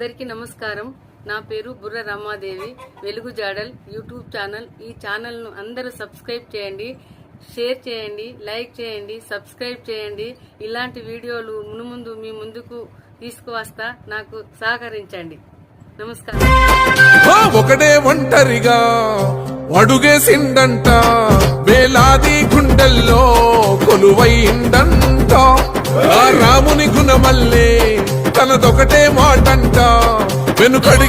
అందరికీ నమస్కారం. నా పేరు బుర్ర రమాదేవి. వెలుగు జాడల్ యూట్యూబ్ ఛానల్. ఈ ఛానల్ను అందరూ సబ్స్క్రైబ్ చేయండి షేర్ చేయండి లైక్ చేయండి సబ్స్క్రైబ్ చేయండి. ఇలాంటి వీడియోలు మునుముందు మీ ముందుకు తీసుకువస్తా నాకు సహకరించండి. నమస్కారం. ఒకటే ఒంటరిగా అడుగేసిండంట వేలాది గుండెల్లో కొలువైండంట రాముని గుణమల్లే తనదొకటే మాట అంట వెనుకడి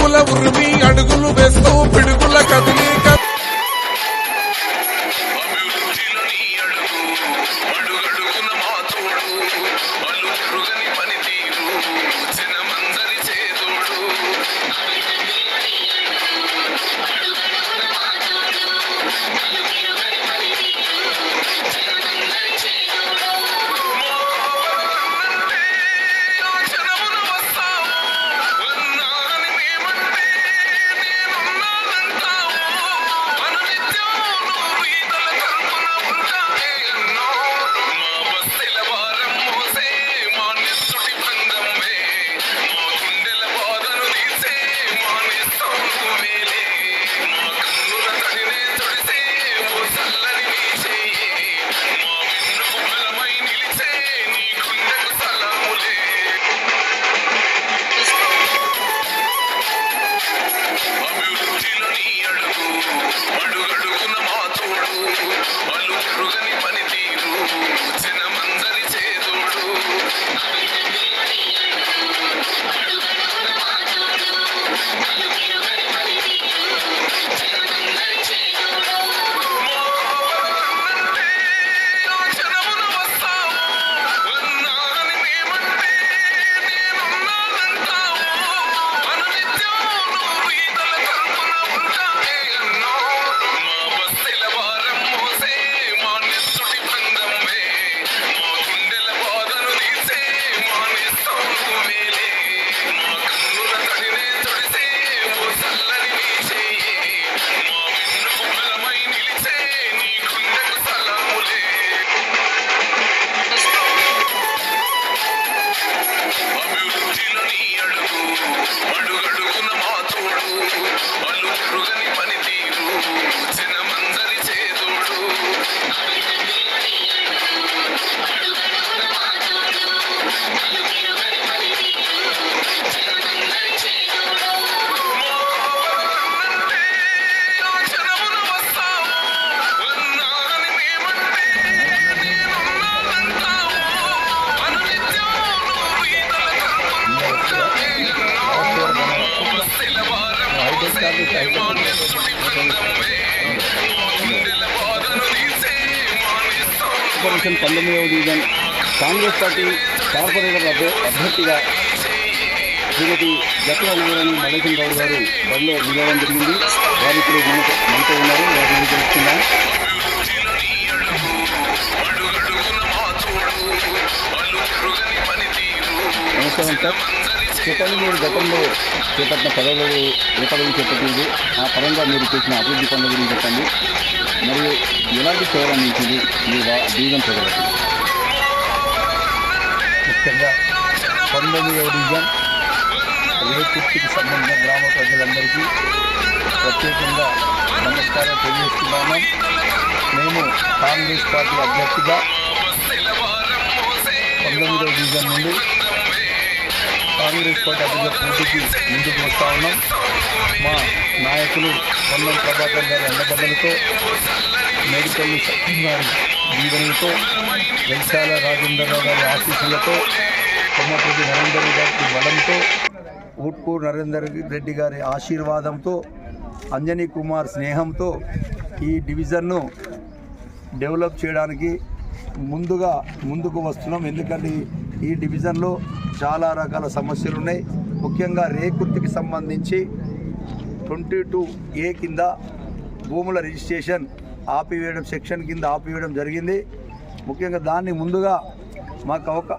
కార్పొరేషన్ పంతొమ్మిదవ డివిజన్ కాంగ్రెస్ పార్టీ కార్పొరేటర్ అభ్యర్థిగా శ్రీమతి గట్ల నారాయణ మల్లేశం రావు గారు బరిలో నిలవడం జరిగింది. వారు ఇప్పుడు మనకు మనతో ఉన్నారు. వారిని తెలుసుకుందాం. నమస్కారం సార్. గతంలో మీరు గతంలో చేపట్టిన పదవులు ఏ పదవులు చేపట్టింది ఆ పరంగా మీరు చేసిన అభివృద్ధి పనుల గురించి చెప్పండి. మరియు ఎలాంటి సేవలు అందించింది మీ డివిజన్ ప్రజలకు? ముఖ్యంగా పంతొమ్మిదవ డివిజన్ రేపుకి సంబంధించిన గ్రామ ప్రజలందరికీ ప్రత్యేకంగా నమస్కారం తెలియజేస్తున్నాము. మేము కాంగ్రెస్ పార్టీ అభ్యర్థిగా పంతొమ్మిదవ డివిజన్ నుండి కాంగ్రెస్ పార్టీ అభ్యర్థుల పోటీకి ముందుకు వస్తా ఉన్నాం. మా నాయకులు పొన్నం ప్రభాకర్ గారి అండదండలతో మేడిపల్లి సత్యం గారి దీవెనలతో వెల్సాల రాజేంద్రరావు గారి ఆశీస్సులతో కొమ్మపూడి నరేందర్ గారి బలంతో ఊట్కూరు నరేందర్ రెడ్డి గారి ఆశీర్వాదంతో అంజనీ కుమార్ స్నేహంతో ఈ డివిజన్ను డెవలప్ చేయడానికి ముందుగా ముందుకు వస్తున్నాం. ఎందుకంటే ఈ డివిజన్లో చాలా రకాల సమస్యలు ఉన్నాయి. ముఖ్యంగా రేకుర్తికి సంబంధించి ట్వంటీ టూ ఏ కింద భూముల రిజిస్ట్రేషన్ ఆపివేయడం సెక్షన్ కింద ఆపివేయడం జరిగింది. ముఖ్యంగా దాన్ని ముందుగా మాకు ఒక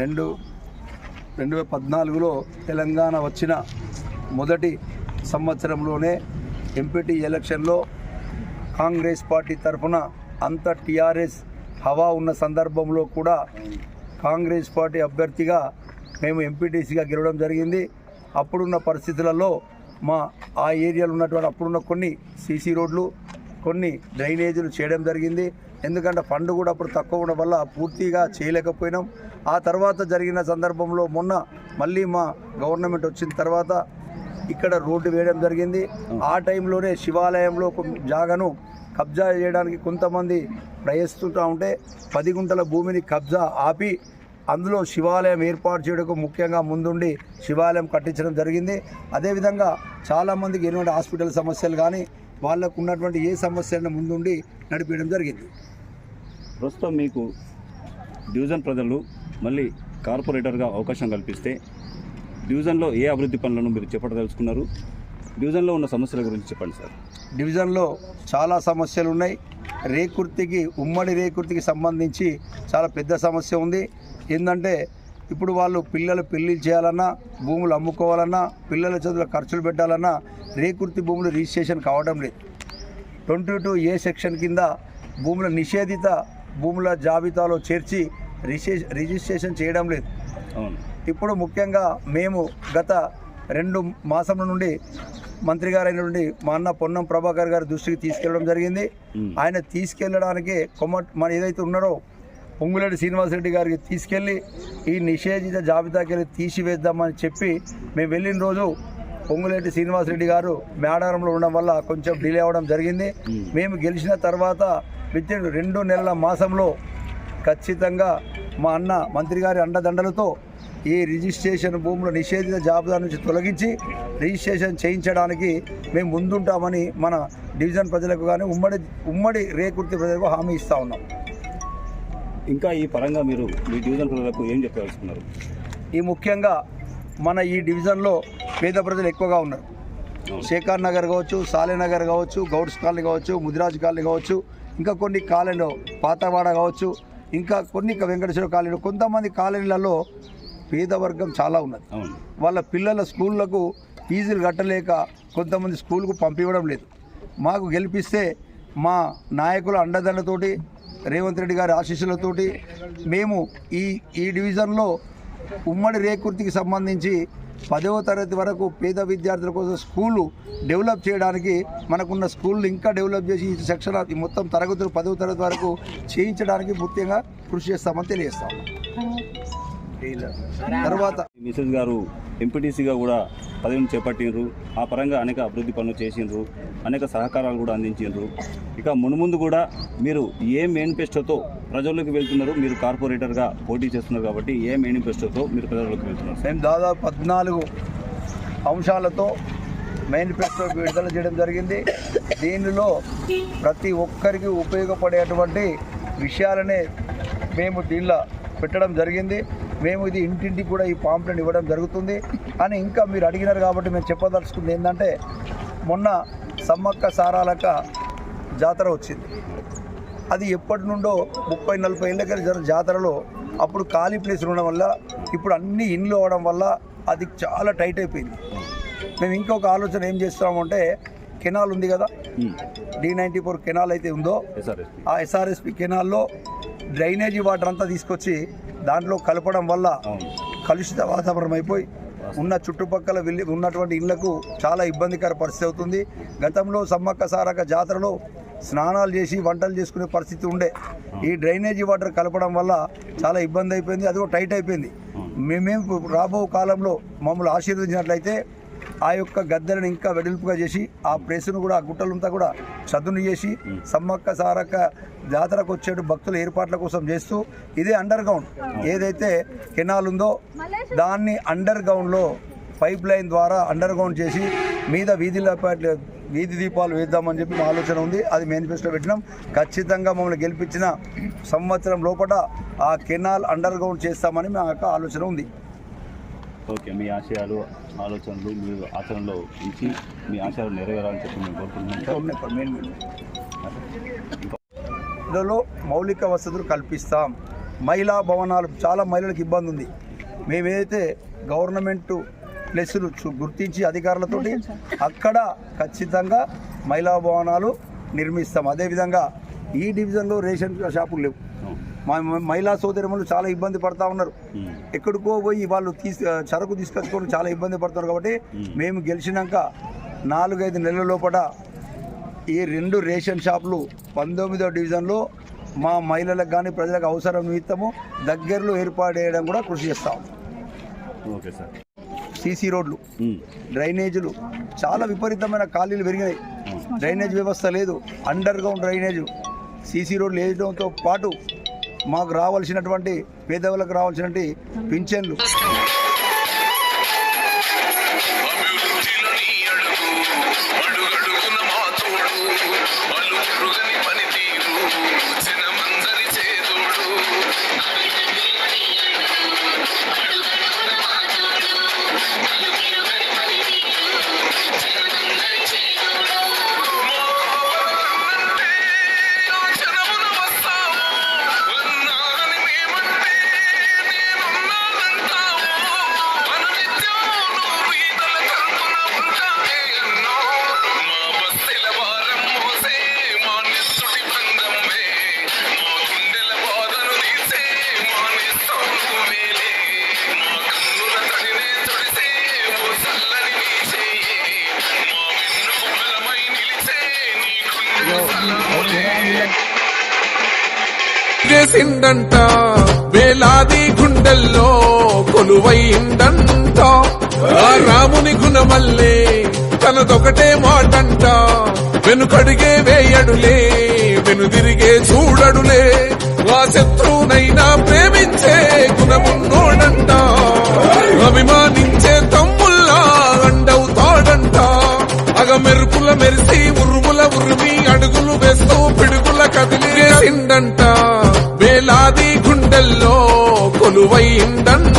రెండు రెండు వేల పద్నాలుగులో తెలంగాణ వచ్చిన మొదటి సంవత్సరంలోనే ఎంపీటీ ఎలక్షన్లో కాంగ్రెస్ పార్టీ తరఫున అంత టీఆర్ఎస్ హవా ఉన్న సందర్భంలో కూడా కాంగ్రెస్ పార్టీ అభ్యర్థిగా మేము ఎంపీటీసీగా గెలవడం జరిగింది. అప్పుడున్న పరిస్థితులలో మా ఆ ఏరియాలో ఉన్నటువంటి అప్పుడున్న కొన్ని సీసీ రోడ్లు కొన్ని డ్రైనేజీలు చేయడం జరిగింది. ఎందుకంటే ఫండ్ కూడా అప్పుడు తక్కువ ఉండడం వల్ల పూర్తిగా చేయలేకపోయినాం. ఆ తర్వాత జరిగిన సందర్భంలో మొన్న మళ్ళీ మా గవర్నమెంట్ వచ్చిన తర్వాత ఇక్కడ రోడ్డు వేయడం జరిగింది. ఆ టైంలోనే శివాలయంలో ఒక జాగను కబ్జా చేయడానికి కొంతమంది ప్రయత్నిస్తూ ఉంటే పది గుంటల భూమిని కబ్జా ఆపి అందులో శివాలయం ఏర్పాటు చేయడానికి ముఖ్యంగా ముందుండి శివాలయం కట్టించడం జరిగింది. అదేవిధంగా చాలామందికి ఎటువంటి హాస్పిటల్ సమస్యలు కానీ వాళ్ళకు ఉన్నటువంటి ఏ సమస్యలను ముందుండి నడిపించడం జరిగింది. ప్రస్తుతం మీకు డివిజన్ ప్రజలు మళ్ళీ కార్పొరేటర్గా అవకాశం కల్పిస్తే డివిజన్లో ఏ అభివృద్ధి పనులను మీరు చెప్పదలుచుకున్నారు డివిజన్లో ఉన్న సమస్యల గురించి చెప్పండి సార్. డివిజన్లో చాలా సమస్యలు ఉన్నాయి. రేకుర్తికి ఉమ్మడి రేకుర్తికి సంబంధించి చాలా పెద్ద సమస్య ఉంది. ఏంటంటే ఇప్పుడు వాళ్ళు పిల్లలు పెళ్ళి చేయాలన్నా భూములు అమ్ముకోవాలన్నా పిల్లల చదువుల ఖర్చులు పెట్టాలన్నా రేకుర్తి భూములు రిజిస్ట్రేషన్ కావడం లేదు. ట్వంటీ టూ ఏ సెక్షన్ కింద భూముల నిషేధిత భూముల జాబితాలో చేర్చి రిజిస్ట్రే రిజిస్ట్రేషన్ చేయడం లేదు. ఇప్పుడు ముఖ్యంగా మేము గత రెండు మాసం నుండి మంత్రి గారైనటువంటి మా అన్న పొన్నం ప్రభాకర్ గారి దృష్టికి తీసుకెళ్ళడం జరిగింది. ఆయన తీసుకెళ్ళడానికి కొమ్మ మన ఏదైతే ఉన్నారో పొంగులేటి శ్రీనివాసరెడ్డి గారికి తీసుకెళ్ళి ఈ నిషేధిత జాబితాకి వెళ్ళి తీసివేద్దామని చెప్పి మేము వెళ్ళిన రోజు పొంగులేటి శ్రీనివాసరెడ్డి గారు మేడారంలో ఉండడం వల్ల కొంచెం డిలే అవ్వడం జరిగింది. మేము. గెలిచిన తర్వాత విత్ రెండు నెలల మాసంలో ఖచ్చితంగా మా అన్న మంత్రి గారి అండదండలతో ఈ రిజిస్ట్రేషన్ భూముల నిషేధిత జాబితా నుంచి తొలగించి రిజిస్ట్రేషన్ చేయించడానికి మేము ముందుంటామని మన డివిజన్ ప్రజలకు కానీ ఉమ్మడి ఉమ్మడి రేకుర్తి ప్రజలకు హామీ ఇస్తా ఉన్నాం. ఇంకా ఈ పరంగా మీరు మీ డివిజన్ ప్రజలకు ఏం చెప్పదలుచుకున్నారు? ఈ ముఖ్యంగా మన ఈ డివిజన్లో పేద ప్రజలు ఎక్కువగా ఉన్నారు. శేఖర్ నగర్ కావచ్చు సాలేనగర్ కావచ్చు గౌడ్స్ కాలనీ కావచ్చు ముదిరాజ్ కాలనీ కావచ్చు ఇంకా కొన్ని కాలనీలో పాతవాడ కావచ్చు ఇంకా కొన్ని వెంకటేశ్వర కాలనీలో కొంతమంది కాలనీలలో పేద వర్గం చాలా ఉన్నది. వాళ్ళ పిల్లల స్కూళ్ళకు ఫీజులు కట్టలేక కొంతమంది స్కూల్కు పంపించడం లేదు. మాకు గెలిపిస్తే మా నాయకుల అండదండతోటి రేవంత్ రెడ్డి గారి ఆశీస్సులతోటి మేము ఈ ఈ డివిజన్లో ఉమ్మడి రేకుర్తికి సంబంధించి పదవ తరగతి వరకు పేద విద్యార్థుల కోసం స్కూళ్ళు డెవలప్ చేయడానికి మనకున్న స్కూళ్ళు ఇంకా డెవలప్ చేసి ఈ సెక్షన్ ఈ మొత్తం తరగతులు పదవ తరగతి వరకు చేయించడానికి ముఖ్యంగా కృషి చేస్తామని తెలియజేస్తాం తర్వాత మిసెస్ గారు ఎంపీటీసీగా కూడా పదవిని చేపట్టిండ్రు. ఆ పరంగా అనేక అభివృద్ధి పనులు చేసిండ్రు. అనేక సహకారాలు కూడా అందించిండ్రు. ఇక మునుముందు కూడా మీరు ఏ మేనిఫెస్టోతో ప్రజల్లోకి వెళ్తున్నారు మీరు కార్పొరేటర్గా పోటీ చేస్తున్నారు కాబట్టి ఏ మేనిఫెస్టోతో మీరు ప్రజల్లోకి వెళ్తున్నారు? మేము దాదాపు పద్నాలుగు అంశాలతో మేనిఫెస్టో విడుదల చేయడం జరిగింది. దీనిలో ప్రతి ఒక్కరికి ఉపయోగపడేటువంటి విషయాలనే మేము దీనిలో పెట్టడం జరిగింది. మేము ఇది ఇంటింటికి కూడా ఈ పాంప్లెట్ ఇవ్వడం జరుగుతుంది. అని ఇంకా మీరు అడిగినారు కాబట్టి మేము చెప్పదలుచుకుంది ఏంటంటే మొన్న సమ్మక్క సారాలక జాతర వచ్చింది. అది ఎప్పటి నుండో ముప్పై నలభై ఏళ్ళ జరిగిన జాతరలో అప్పుడు ఖాళీ ప్లేస్ ఉండడం వల్ల ఇప్పుడు అన్ని ఇండ్లు అవడం వల్ల అది చాలా టైట్ అయిపోయింది. మేము ఇంకొక ఆలోచన ఏం చేస్తున్నామంటే కెనాల్ ఉంది కదా? డి నైంటీ ఫోర్ కెనాల్ అయితే ఉందో ఆ ఎస్ఆర్ఎస్పి కెనాల్లో డ్రైనేజీ వాటర్ అంతా తీసుకొచ్చి దాంట్లో కలపడం వల్ల కలుషిత వాతావరణం అయిపోయి ఉన్న చుట్టుపక్కల వెళ్ళి ఉన్నటువంటి ఇళ్ళకు చాలా ఇబ్బందికర పరిస్థితి అవుతుంది. గతంలో సమ్మక్క సారక్క జాతరలో స్నానాలు చేసి వంటలు చేసుకునే పరిస్థితి ఉండే. ఈ డ్రైనేజీ వాటర్ కలపడం వల్ల చాలా ఇబ్బంది అయిపోయింది. అది కూడా టైట్ అయిపోయింది. మేమేం రాబో కాలంలో మమ్మల్ని ఆశీర్వదించినట్లయితే ఆ యొక్క గద్దెలను ఇంకా వెడల్పుగా చేసి ఆ ప్రెస్ను కూడా ఆ గుట్టలంతా కూడా చదును చేసి సమ్మక్క సారక్క జాతరకు వచ్చే భక్తుల ఏర్పాట్ల కోసం చేస్తూ ఇదే అండర్ గ్రౌండ్ ఏదైతే కెనాల్ ఉందో దాన్ని అండర్ గ్రౌండ్లో పైప్ లైన్ ద్వారా అండర్ గ్రౌండ్ చేసి మీద వీధిలో వీధి దీపాలు వేద్దామని చెప్పి మా ఆలోచన ఉంది. అది మేనిఫెస్టో పెట్టినాం. ఖచ్చితంగా మమ్మల్ని గెలిపించిన సంవత్సరం లోపల ఆ కెనాల్ అండర్ గ్రౌండ్ చేస్తామని మా యొక్క ఆలోచన ఉంది. ఓకే మీ ఆశయాలు ఆలోచనలు మీరు ఆచరణలో ఉంచి మీ ఆశయాలు నెరవేరాలని చెప్పి మేము కోరుకుంటున్నాం. మౌలిక వసతులు కల్పిస్తాం. మహిళా భవనాలు చాలా మహిళలకు ఇబ్బంది ఉంది. మేమేదైతే గవర్నమెంట్ ప్లేసులు చు- గుర్తించి అధికారులతోటి అక్కడ ఖచ్చితంగా మహిళా భవనాలు నిర్మిస్తాం. అదేవిధంగా ఈ డివిజన్లో రేషన్ షాపులు లేవు. మా మహిళా సోదరిములు చాలా ఇబ్బంది పడతా ఉన్నారు. ఎక్కడికో పోయి వాళ్ళు తీసు సరుకు తీసుకొచ్చుకొని చాలా ఇబ్బంది పడుతున్నారు కాబట్టి మేము. గెలిచినాక నాలుగైదు నెలల లోపల ఈ రెండు రేషన్ షాపులు పంతొమ్మిదో డివిజన్లో మా మహిళలకు కానీ ప్రజలకు అవసరం నిమిత్తము దగ్గరలో ఏర్పాటు చేయడం కూడా కృషి చేస్తాం ఓకే సార్. సీసీ రోడ్లు. డ్రైనేజీలు చాలా విపరీతమైన ఖాళీలు పెరిగినాయి. డ్రైనేజ్ వ్యవస్థ లేదు. Under ground drainage. సీసీ రోడ్లు వేయడంతో పాటు మాకు రావాల్సినటువంటి పేదవులకు రావాల్సినటువంటి పింఛన్లు. చేసిండంట వేలాది గుండెల్లో కొలువైందంట. ఆ రాముని గుణమల్లే తనదొకటే మాటంట. వెనుకడిగే వేయడులే వెనుదిరిగే చూడడులే. ఆ శత్రువునైనా ప్రేమించే గుణమున్నోడంట. అభిమానించే తమ్ముల్లా అండవుతాడంట. అగ మెరుపుల మెరిసి ఉరుముల ఉరిమి అడుగులు వేస్తూ పిడుగుల కదిలిందంట గుండెల్లో కొలువైందన్న